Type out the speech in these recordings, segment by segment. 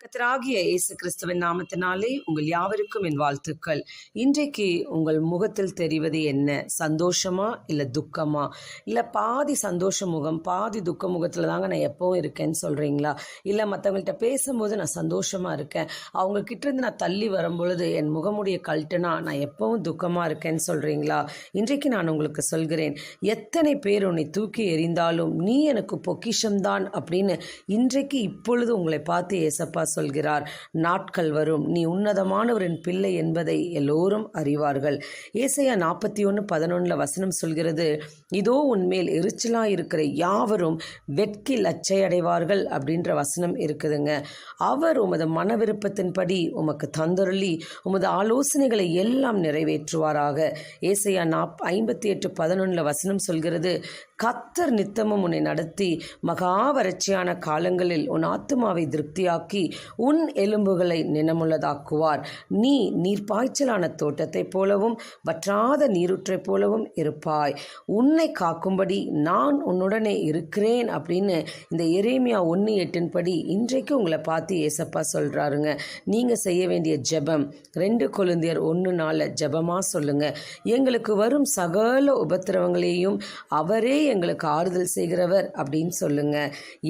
கத்தராகிய இயேசு கிறிஸ்துவின் நாமத்தினாலே உங்கள் யாவருக்கும் என் வாழ்த்துக்கள். இன்றைக்கு உங்கள் முகத்தில் தெரிவது என்ன? சந்தோஷமா இல்லை துக்கமா? இல்லை பாதி சந்தோஷ முகம் பாதி துக்க முகத்தில் தாங்க நான் எப்பவும் இருக்கேன்னு சொல்கிறீங்களா இல்லை மற்றவங்கள்ட்ட பேசும்போது நான் சந்தோஷமாக இருக்கேன். அவங்கக்கிட்ட இருந்து நான் தள்ளி வரும்பொழுது என் முகமுடைய கழட்டுனா நான் எப்பவும் துக்கமாக இருக்கேன்னு சொல்கிறீங்களா இன்றைக்கு நான் உங்களுக்கு சொல்கிறேன் எத்தனை பேர் உன்னை தூக்கி எறிந்தாலும் நீ எனக்கு பொக்கிஷம்தான் அப்படின்னு இன்றைக்கு இப்பொழுது உங்களை பார்த்து ஏசப்பா சொல்கிறார். நாட்கள் வரும். நீ உன்னதமானவரின் பிள்ளை என்பதை எல்லோரும் அறிவார்கள். ஏசையா நாற்பத்தி ஒன்று பதினொன்றில் வசனம் சொல்கிறது இதோ உன்மேல் எரிச்சலாக இருக்கிற யாவரும் வெட்கி லச்சையடைவார்கள் அப்படின்ற வசனம் இருக்குதுங்க. அவர் உமது மன விருப்பத்தின்படி உமக்கு தந்தருளி உமது ஆலோசனைகளை எல்லாம் நிறைவேற்றுவாராக. ஏசையா நாப் ஐம்பத்தி எட்டு பதினொன்றில் வசனம் சொல்கிறது கத்தர் நித்தமும் உன்னை நடத்தி மகா வறட்சியான காலங்களில் உன் ஆத்துமாவை திருப்தியாக்கி உன் எலும்புகளை நினமுள்ளதாக்குவார். நீ நீர்ப்பாய்ச்சலான தோட்டத்தைப் போலவும் வற்றாத நீருற்றைப் போலவும் இருப்பாய். உன்னை காக்கும்படி நான் உன்னுடனே இருக்கிறேன் அப்படின்னு இந்த எரேமியா ஒன்று எட்டின்படி இன்றைக்கு உங்களை பார்த்து ஏசப்பா சொல்கிறாருங்க நீங்கள் செய்ய வேண்டிய ஜெபம் ரெண்டு கொழுந்தியர் ஒன்று நாளில் ஜெபமாக சொல்லுங்கள் எங்களுக்கு வரும் சகல உபத்திரவங்களையும் அவரே எங்களுக்கு ஆறுதல் செய்கிறவர் அப்படின்னு சொல்லுங்க.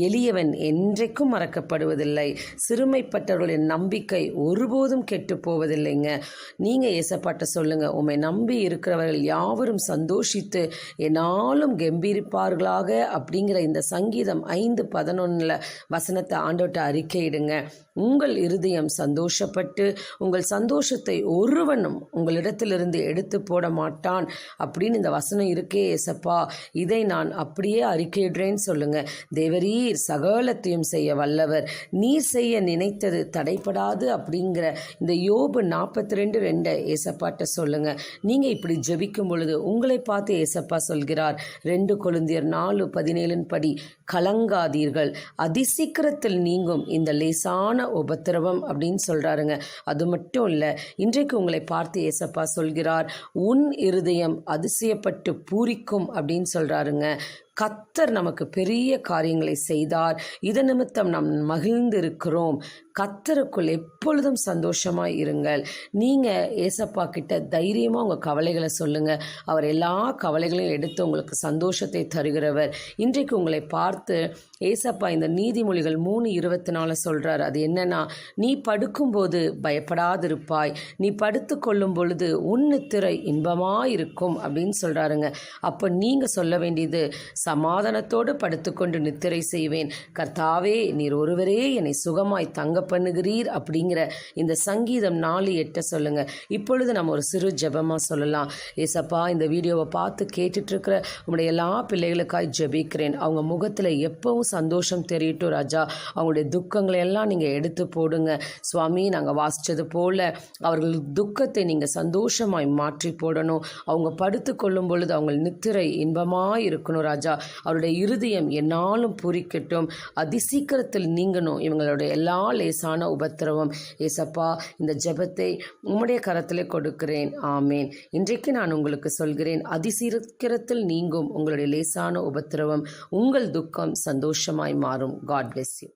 எளியவன் என்றைக்கும் மறக்கப்படுவதில்லை. சிறுமைப்பட்டவர்களின் நம்பிக்கை ஒருபோதும் கெட்டு போவதில்லைங்க. நீங்கள் ஏசப்பாட்ட சொல்லுங்க. உம்மை நம்பி இருக்கிறவர்கள் யாவரும் சந்தோஷித்து என்னாலும் கம்பீரிப்பார்களாக அப்படிங்கிற இந்த சங்கீதம் ஐந்து பதினொன்றில் வசனத்தை ஆண்டோட்ட அறிக்கையிடுங்க. உங்கள் இருதயம் சந்தோஷப்பட்டு உங்கள் சந்தோஷத்தை ஒருவனும் உங்களிடத்திலிருந்து எடுத்து போட மாட்டான் அப்படின்னு இந்த வசனம் இருக்கே ஏசப்பா. இதை நான் அப்படியே அறிக்கையிடுறேன்னு சொல்லுங்க. தேவரீர் சகலத்தையும் செய்ய வல்லவர். நீர் செய்ய நினைத்தது தடைப்படாது அப்படிங்கிற இந்த யோபு நாற்பத்தி ரெண்டு ரெண்டை ஏசப்பாட்ட சொல்லுங்க. நீங்கள் இப்படி ஜெபிக்கும் பொழுது உங்களை பார்த்து ஏசப்பா சொல்கிறார். ரெண்டு கொழுந்தியர் நாலு பதினேழின் படி கலங்காதீர்கள். அதிசீக்கிரத்தில் நீங்கும் இந்த லேசான உபத்திரவம் அப்படின்னு சொல்கிறாருங்க அது மட்டும் இல்லை இன்றைக்கு உங்களை பார்த்து ஏசப்பா சொல்கிறார் உன் இருதயம் அதிசயப்பட்டு பூரிக்கும் அப்படின்னு சொல்கிறாருங்க Ng கத்தர் நமக்கு பெரிய காரியங்களை செய்தார். இது நிமித்தம் நாம் மகிழ்ந்திருக்கிறோம். கத்தருக்குள் எப்பொழுதும் சந்தோஷமாக இருங்கள். நீங்கள் ஏசப்பா கிட்ட தைரியமாக உங்கள் கவலைகளை சொல்லுங்கள் அவர் எல்லா கவலைகளையும் எடுத்து உங்களுக்கு சந்தோஷத்தை தருகிறவர். இன்றைக்கு உங்களை பார்த்து ஏசப்பா இந்த நீதிமொழிகள் மூணு இருபத்தி நாலு சொல்கிறார் அது என்னன்னா நீ படுக்கும்போது பயப்படாதிருப்பாய். நீ படுத்து கொள்ளும் பொழுது உன்னு திரை இன்பமாக இருக்கும் அப்படின்னு சொல்கிறாருங்க அப்போ நீங்கள் சொல்ல வேண்டியது சமாதானத்தோடு படுத்துக்கொண்டு நித்திரை செய்வேன். கர்த்தாவே நீர் ஒருவரே என்னை சுகமாய் தங்க பண்ணுகிறீர் அப்படிங்கிற இந்த சங்கீதம் நாலு எட்ட சொல்லுங்க. இப்பொழுது நம்ம ஒரு சிறு ஜெபமாக சொல்லலாம். ஏசப்பா இந்த வீடியோவை பார்த்து கேட்டுட்ருக்கிற உங்களுடைய எல்லா பிள்ளைகளுக்காய் ஜெபிக்கிறேன். அவங்க முகத்தில் எப்பவும் சந்தோஷம் தெரியட்டும் ராஜா. அவங்களுடைய துக்கங்களை எல்லாம் நீங்கள் எடுத்து போடுங்க. சுவாமி நாங்கள் வாசித்தது போல் அவர்கள் துக்கத்தை நீங்கள் சந்தோஷமாய் மாற்றி போடணும். அவங்க படுத்து கொள்ளும் பொழுது அவங்க நித்திரை இன்பமாக இருக்கணும் ராஜா. அவருடைய இருதயம் என்னாலும் பூரிக்கட்டும் அதிசீக்கிரத்தில் நீங்கணும். இவங்களுடைய எல்லா லேசான உபத்திரவம். ஏசப்பா இந்த ஜெபத்தை உம்முடைய கரத்திலே கொடுக்கிறேன். ஆமேன். இன்றைக்கு நான் உங்களுக்கு சொல்கிறேன் அதிசீக்கிரத்தில் நீங்கும் உங்களுடைய லேசான உபத்திரவம். உங்கள் துக்கம் சந்தோஷமாய் மாறும். God bless you